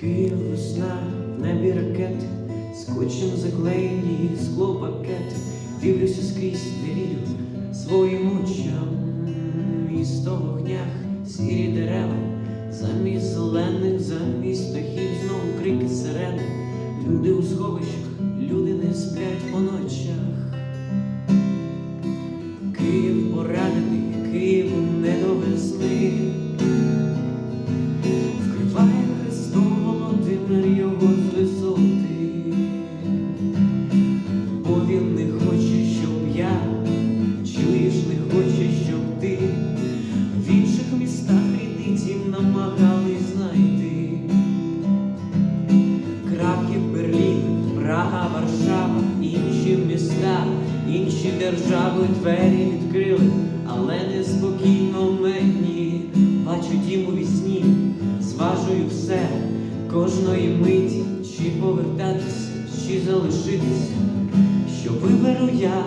Київ весна, небі ракети, скотчем заклеєні склопакети. Дивлюся скрізь, не вірю своїм очам. Місто в огнях, сірі дерева, замість зелених, замість птахів знову крики сирени. Люди у сховищах, він не хоче, щоб я, чуєш, не хоче, щоб ти. В інших містах рідний дім намагались знайти. Краків, Берлін, Прага, Варшава, інші міста, інші держави двері відкрили, але неспокійно мені. Бачу дім у вісні, зважую все кожної миті, чи повертатися, чи залишитися, що виберу я.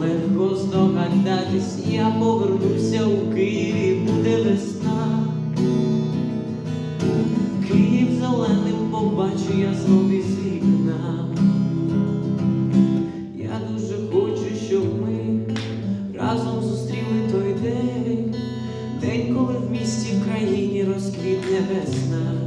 Легко здогадатись, я повернуся у Києві, буде весна. Київ зеленим побачу я знов із вікна. Я дуже хочу, щоб ми разом зустріли той день, день, коли в місті в країні розквітне весна.